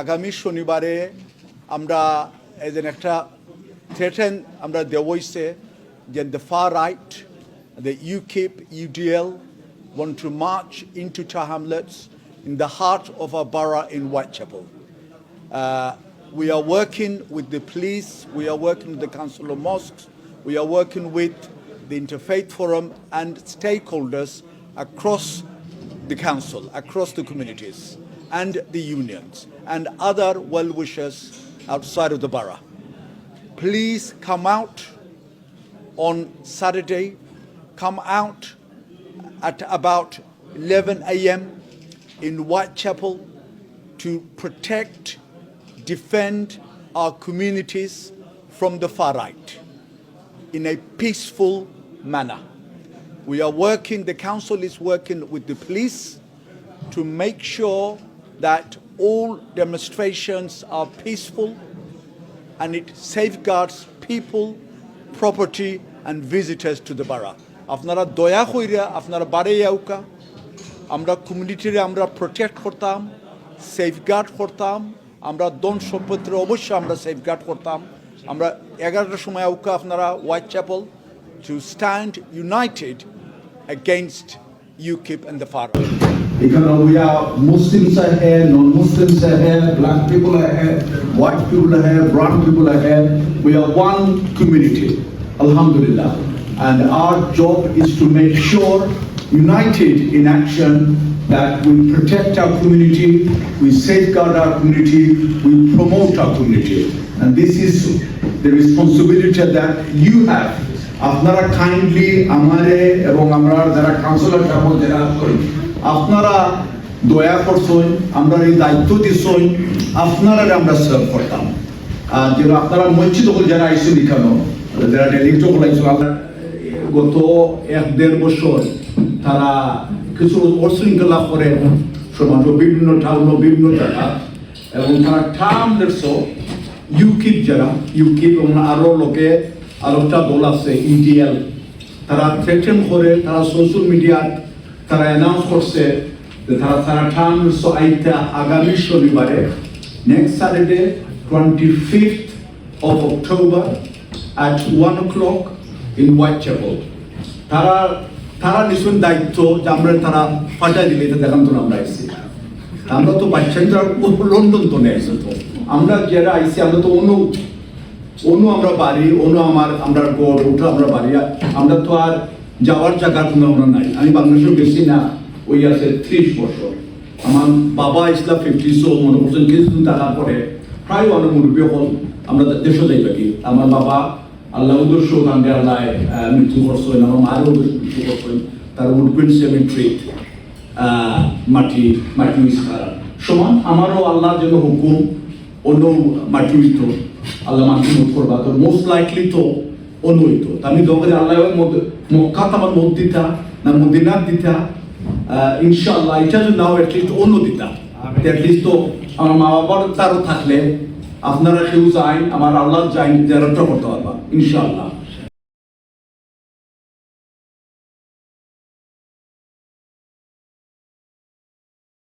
আগামী শনিবারে আমরা এই যে একটা থ্রেটেন আমরা দেওয়াইছে যে the far right the UKIP, UDL want to march into Hamlets in the heart of our borough in Whitechapel. Uh, we are working with the police, we are working with the Council of Mosques, we are working with the Interfaith Forum and stakeholders across the council, across the communities, and the unions, and other well wishers outside of the borough. Please come out on Saturday, come out at about 11 a.m. in Whitechapel to protect, defend our communities from the far right in a peaceful manner. We are working, the council is working with the police to make sure that all demonstrations are peaceful and it safeguards people, property, and visitors to the borough. আপনারা দয়া কইরা আপনারা বাড়ে আউকা আমরা কমিউনিটিরে আমরা protect করতাম safeguard করতাম আমরা দন সম্পত্তির অবশ্যই আমরা সেফগার্ড করতাম। আমরা এগারোটার সময় আউকা আপনারা white chapel to stand united against you keep and the far Because we are Muslims are here, non-Muslims are here, black people are here, white people are here, brown people are here. We are one community, Alhamdulillah. And our job is to make sure, united in action, that we protect our community, we safeguard our community, we promote our community. And this is the responsibility that you have আপনারা kindly আমারে এবং আমরা যারা councillor সাহেব যারা করি, আপনারা দয়া করছেন আমরা এই দায়িত্ব দিচ্ছেন আপনারা আমরা সার্ভ করতাম। আর যেন আপনারা মঞ্চিত হল যারা আইসেন এখানে যারা ডেলিগেট হল আইসেন গত এক দেড় বছর তারা কিছু অশৃঙ্খলা লাভ করে সমাজ বিভিন্ন টাউন বিভিন্ন জায়গা, এবং তারা দেখছ ইউকিপ যারা ইউকিপ এবং আরও লোকে আরও একটা দল আছে ইডিএল তারা থ্রেটেন করে, তারা সোশ্যাল মিডিয়াত তারা অ্যানাউন্স করছে যে তারা তারা দেখছ আইতা আগামী শনিবারে next Saturday twenty fifth of October at one o'clock in in chapel তারা তারা নিশ্চয় দায়িত্ব যে আমরা তারা ফাটাই দিলে, এটা দেখান তো আমরা এসেছি আমরা তো আর লন্ডন তো নেই তো আমরা যারা আইসি, আমরা তো অন্য অন্য আমরা বাড়ি, অন্য আমার, আমরা গড় ওঠা আমরা আর আমরা তো আর যাওয়ার জায়গা কোনো আমরা নাই। আমি বাংলাদেশে বেশি না, ওই আছে ত্রিশ বছর। আমার বাবা ইসলাম ফিফটি সো মনে করছেন কিছুদিন থাকার পরে প্রায় অনেক মুরব্বী হল। আমরা দেশে যাই থাকি। আমার বাবা আল্লাহ উদ্দেশ্য গান্ধী আল্লাহ মৃত্যু করছেন। আমার মায়ের উদ্দেশ্য মৃত্যু করছেন। তার উডপিন সেমেন্ট্রি মাটি মাটি সমান আমারও আল্লাহর জন্য হুকুম অন্য মাটি হইতো আল্লাহ মাটি মুখ করবা তো মোস্ট লাইকলি তো অন্য হইতো তা আমি দোকানে আল্লাহ মক্কাত আমার মত দিতা না মদিনার দিতা ইনশাল্লাহ ইনশাআল্লাহ এটা যদি নাও অ্যাটলিস্ট অন্য দিতা অ্যাটলিস্ট তো আমার মা বাবার তারও থাকলে আপনারা কেউ যাই আমার আল্লাহ যাই যারা করতে পারবা ইনশাআল্লাহ।